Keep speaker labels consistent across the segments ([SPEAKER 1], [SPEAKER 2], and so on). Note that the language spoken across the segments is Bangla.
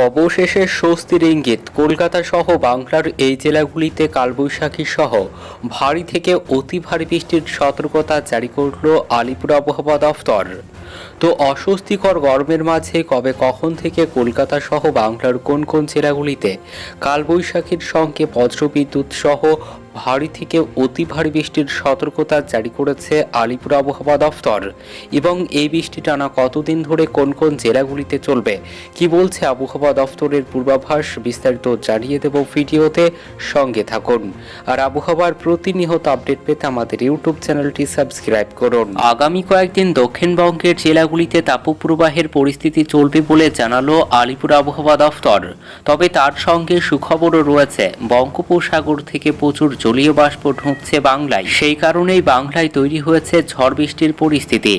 [SPEAKER 1] অবশেষে স্বস্তির ইঙ্গিত, কলকাতা সহ বাংলার এই জেলাগুলিতে কালবৈশাখী সহ ভারী থেকে অতি ভারী বৃষ্টির সতর্কতা জারি করল আলিপুর আবহাওয়া দফতর। তো অস্বস্তিকর গরমের মাঝে কবে কখন থেকে কলকাতা সহ বাংলার কোন কোন জেলাগুলিতে কালবৈশাখীর সঙ্গে বজ্রবিদ্যুৎ সহ ভারী থেকে অতি ভারী বৃষ্টির সতর্কতা জারি করেছে আলিপুর আবহাওয়া দফতর। এবং এই বৃষ্টি টানা কতদিন ধরে কোন কোন জেলাগুলিতে চলবে? কি বলছে আবহাওয়া দফতরের পূর্বাভাস? বিস্তারিত জানিয়ে দেব ভিডিওতে। সঙ্গে থাকুন। আর আবহাওয়ার প্রতিনিয়ত আপডেট পেতে আমাদের ইউটিউব চ্যানেলটি সাবস্ক্রাইব করুন। আগামী কয়েকদিন দক্ষিণবঙ্গের জেলাগুলিতে তাপপ্রবাহের পরিস্থিতি চলবে বলে জানালো আলিপুর আবহাওয়া দফতর। তবে তার সঙ্গে সুখবরও রয়েছে। বঙ্গোপসাগর থেকে প্রচুর জলীয় বাষ্প ঢুকছে বাংলায়। সেই কারণেই বাংলায় তৈরি হয়েছে ঝড় বৃষ্টির পরিস্থিতি।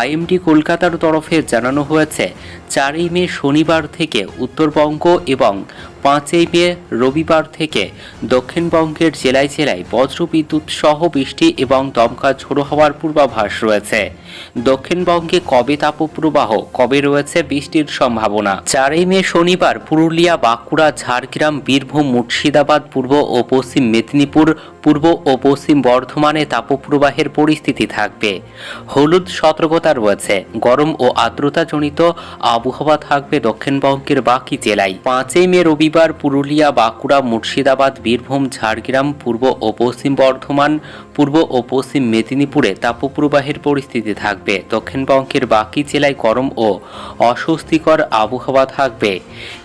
[SPEAKER 1] আইএমডি কলকাতার তরফে জানানো হয়েছে, চারই মে শনিবার থেকে উত্তরবঙ্গ এবং পাঁচই মে রবিবার থেকে দক্ষিণবঙ্গের জেলায় জেলায় বজ্রবিদ্যুৎ সহ বৃষ্টি এবং দমকা ঝোড়ো হওয়ার পূর্বাভাস রয়েছে। দক্ষিণবঙ্গে কবে তাপপ্রবাহ, কবে রয়েছে বৃষ্টির সম্ভাবনা? চারই মে শনিবার পুরুলিয়া, বাঁকুড়া, ঝাড়গ্রাম, বীরভূম, মুর্শিদাবাদ, পূর্ব ও পশ্চিম মেদিনীপুর পূর্ব ও পশ্চিম বর্ধমানে তাপপ্রবাহের পরিস্থিতি থাকবে। হলুদ সতর্কতা রয়েছে। গরম ও আর্দ্রতাজনিত আবহাওয়া থাকবে দক্ষিণবঙ্গের বাকি জেলায়। পাঁচই মে রবিবার পুরুলিয়া, বাঁকুড়া, মুর্শিদাবাদ, বীরভূম, ঝাড়গ্রাম, পূর্ব ও পশ্চিম বর্ধমান, পূর্ব ও পশ্চিম মেদিনীপুরে তাপপ্রবাহের পরিস্থিতি থাকবে। দক্ষিণবঙ্গের বাকি জেলায় গরম ও অস্বস্তিকর আবহাওয়া থাকবে।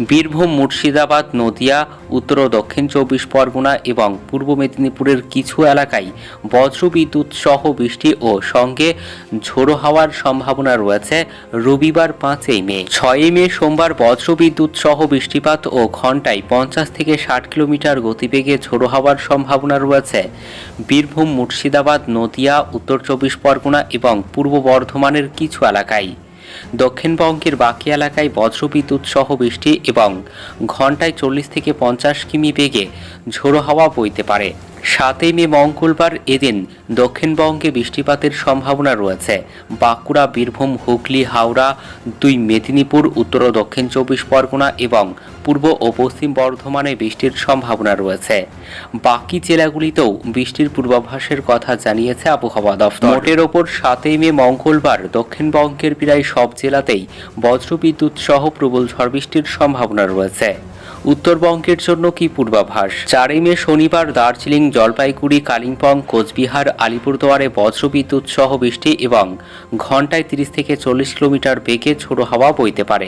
[SPEAKER 1] বীরভূম, মুর্শিদাবাদ, নদিয়া উত্তর ও দক্ষিণ চব্বিশ পরগনা এবং পূর্ব মেদিনীপুরের কিছু এলাকায় বজ্রবিদ্যুৎ সহ বৃষ্টি ও সঙ্গে ঝোড়ো হাওয়ার সম্ভাবনা রয়েছে রবিবার পাঁচই মে। ছয়ই মে সোমবার বজ্রবিদ্যুৎ সহ বৃষ্টিপাত ও ঘন্টায় পঞ্চাশ থেকে ষাট কিলোমিটার গতিবেগে ঝোড়ো হওয়ার সম্ভাবনা রয়েছে। বীরভূম, মুর্শিদাবাদ, নদিয়া, উত্তর চব্বিশ পরগনা এবং পূর্ব বর্ধমানের কিছু এলাকায়। দক্ষিণবঙ্গের বাকি এলাকায় বজ্রবিদ্যুৎ সহ বৃষ্টি এবং ঘন্টায় চল্লিশ থেকে পঞ্চাশ কিমি বেগে ঝোড়ো হাওয়া বইতে পারে। সাতই মে মঙ্গলবার এদিন দক্ষিণবঙ্গে বৃষ্টিপাতের সম্ভাবনা রয়েছে। বাঁকুড়া, বীরভূম, হুগলি, হাওড়া, দুই মেদিনীপুর, উত্তর ও দক্ষিণ চব্বিশ পরগনা এবং পূর্ব ও পশ্চিম বর্ধমানে বৃষ্টির সম্ভাবনা রয়েছে। বাকি জেলাগুলিতেও বৃষ্টির পূর্বাভাসের কথা জানিয়েছে আবহাওয়া দফতর মোটের ওপর সাতই মে মঙ্গলবার দক্ষিণবঙ্গের প্রায় সব জেলাতেই বজ্রবিদ্যুৎ সহ প্রবল ঝড় বৃষ্টির সম্ভাবনা রয়েছে। উত্তরবঙ্গের জন্য কি পূর্বাভাস? চারই মে শনিবার দার্জিলিং, জলপাইগুড়ি, কালিম্পং, কোচবিহার, আলিপুরদুয়ারে বজ্রবিদ্যুৎ সহ বৃষ্টি এবং ঘন্টায় তিরিশ থেকে চল্লিশ কিলোমিটার বেগে ছোট হাওয়া বইতে পারে।